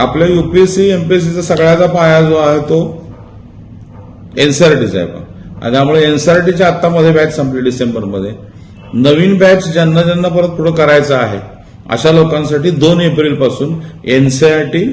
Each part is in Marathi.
आपल्या युपीएससी एमपीएससीचा सगळ्याचा पाया जो आहे तो एनसीआरटीचा आहे आणि त्यामुळे एनसीआरटीच्या आत्ता मध्ये बॅच संपली डिसेंबरमध्ये. नवीन बॅच ज्यांना ज्यांना परत पुढे करायचं आहे अशा लोकांसाठी दोन एप्रिलपासून एनसीआरटी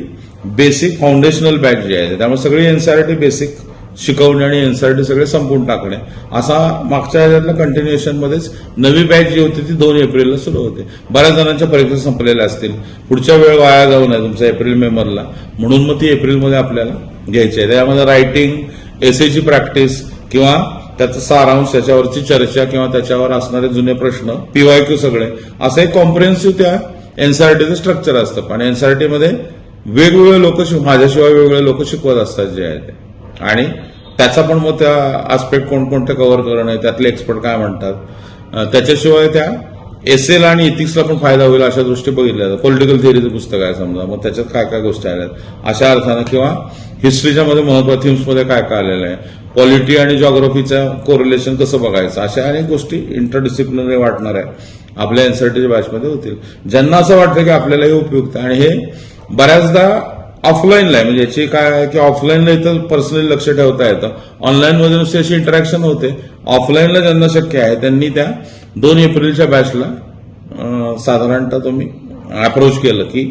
बेसिक फाउंडेशनल बॅच जी आहे. त्यामुळे सगळी एनसीआरटी बेसिक शिकवणे आणि एनसीआरटी सगळे संपवून टाकणे. असा मागच्या ह्याच्यातल्या कंटिन्युएशन मध्येच नवी बॅच जी होती ती दोन एप्रिलला सुरू होते. बऱ्याच जणांच्या परीक्षा संपलेल्या असतील. पुढच्या वेळ वाया जाऊ नये तुमचा एप्रिल मे मधला. म्हणून मग ती एप्रिलमध्ये आपल्याला घ्यायची आहे. त्यामध्ये रायटिंग एसेची प्रॅक्टिस किंवा त्याचा सारांश त्याच्यावरची चर्चा किंवा त्याच्यावर असणारे जुने प्रश्न पीवायक्यू सगळे. असं एक कॉम्प्रिहेन्सिव्ह त्या एनसीआरटीचं स्ट्रक्चर असतं. आणि एनसीआरटी मध्ये वेगवेगळे लोक माझ्याशिवाय वेगवेगळे लोक शिकवत असतात जे आहे ते. आणि त्याचा पण मग त्या आस्पेक्ट कोणकोणते कव्हर करणं त्यातले एक्सपर्ट काय म्हणतात? त्याच्याशिवाय त्या एल आणि इथिक्सला पण फायदा होईल अशा दृष्टी बघितल्या जातात. पॉलिटिकल थिअरीचं पुस्तक आहे समजा. मग त्याच्यात काय काय गोष्टी आल्यात अशा अर्थानं किंवा हिस्ट्रीच्या मध्ये महत्त्वाच्या थीम्समध्ये काय काय आलेलं आहे? पॉलिटी आणि जॉग्रफीचं कोरिलेशन कसं बघायचं? अशा अनेक गोष्टी इंटरडिसिप्लिनरी वाटणार आहे. आपल्या एनसीआरटीच्या बॅचमध्ये होतील. ज्यांना असं वाटतं की आपल्याला हे उपयुक्त आणि हे बऱ्याचदा ऑफलाईनला आहे म्हणजे याची काय आहे की ऑफलाईनला इथं पर्सनली लक्ष ठेवता येतं. ऑनलाईनमध्ये नुसती अशी इंटरॅक्शन होते. ऑफलाईनला ज्यांना शक्य आहे त्यांनी त्या दोन एप्रिलच्या बॅचला साधारणतः तुम्ही अप्रोच केलं की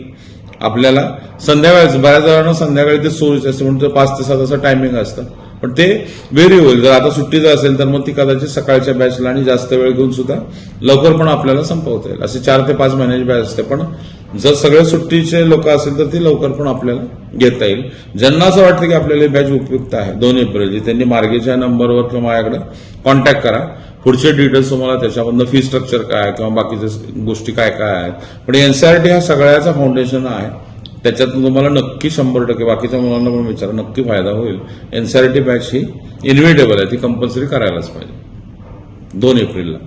आपल्याला संध्याकाळीच बऱ्याच जणांना संध्याकाळी ते सोयीचं असं म्हणजे पाच ते सात असं टायमिंग असतं. पण ते व्हेरी होईल जर आता सुट्टीचं असेल तर मग ती कदाचित सकाळच्या बॅचला आणि जास्त वेळ घेऊन सुद्धा लवकर पण आपल्याला संपवता येईल. असे चार ते पाच महिन्याची बॅच असते. पण जर सगळे सुट्टीचे लोक असेल तर ती लवकर पण आपल्याला घेता येईल. ज्यांना असं वाटतं की आपल्याला ही बॅच उपयुक्त आहे दोन एप्रिलची त्यांनी मार्गेच्या नंबरवर किंवा माझ्याकडे कॉन्टॅक्ट करा. पुढचे डिटेल्स तुम्हाला त्याच्यामधनं फी स्ट्रक्चर काय आहे किंवा बाकीच्या गोष्टी काय काय आहेत. पण एनसीआरटी हा सगळ्याचा फाउंडेशन आहे. त्याच्यातून तुम्हाला नक्की शंभर टक्के बाकीच्या मुलांना पण विचारा नक्की फायदा होईल. एनसीआरटी बॅच ही इन्व्हिटेबल आहे ती कंपल्सरी करायलाच पाहिजे. दोन एप्रिलला.